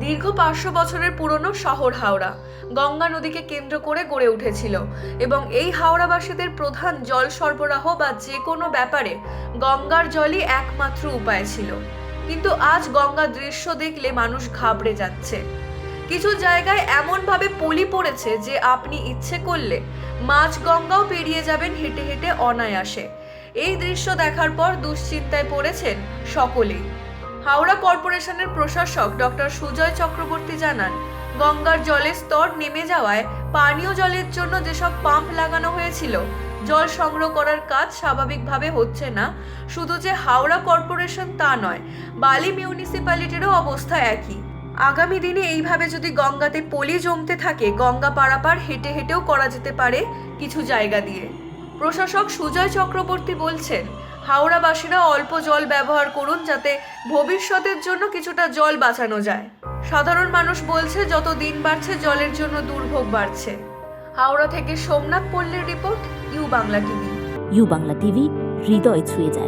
দীর্ঘ পাঁচশো বছরের পুরনো শহর হাওড়া। গঙ্গা নদীকে কেন্দ্র করে গড়ে উঠেছিল এবং এই হাওড়াবাসীদের প্রধান জল সরবরাহ বা যে কোনো ব্যাপারে গঙ্গার জলই একমাত্র উপায় ছিল। কিন্তু আজ গঙ্গা দৃশ্য দেখলে মানুষ ঘাবড়ে যাচ্ছে। কিছু জায়গায় এমনভাবে পলি পড়েছে যে আপনি ইচ্ছে করলে মাছ গঙ্গাও পেরিয়ে যাবেন হেঁটে হেঁটে অনায়াসে। এই দৃশ্য দেখার পর দুশ্চিন্তায় পড়েছেন সকলেই। হাওড়া কর্পোরেশনের প্রশাসক ডক্টর সুজয় চক্রবর্তী জানান, গঙ্গার জলের স্তর নেমে যাওয়ায় পানীয় জলের জন্য যেসব পাম্প লাগানো হয়েছিল, জল সংগ্রহ করার কাজ স্বাভাবিকভাবে হচ্ছে না। শুধু যে হাওড়া কর্পোরেশন তা নয়, বালি মিউনিসিপ্যালিটিরও অবস্থা একই। আগামী দিনে এইভাবে যদি গঙ্গাতে পলি জমতে থাকে, গঙ্গা পারাপার হেঁটে হেঁটেও করা যেতে পারে কিছু জায়গা দিয়ে। প্রশাসক সুজয় চক্রবর্তী বলছেন হাওড়াবাসীরা অল্প জল ব্যবহার করুন যাতে ভবিষ্যতের জন্য কিছুটা জল বাঁচানো যায়। সাধারণ মানুষ বলছে, যত দিন বাড়ছে, জলের জন্য দুর্ভোগ বাড়ছে। হাওড়া থেকে Somnath পল্লীর report, U Bangla TV. U Bangla TV, হৃদয় ছুঁয়ে যায়।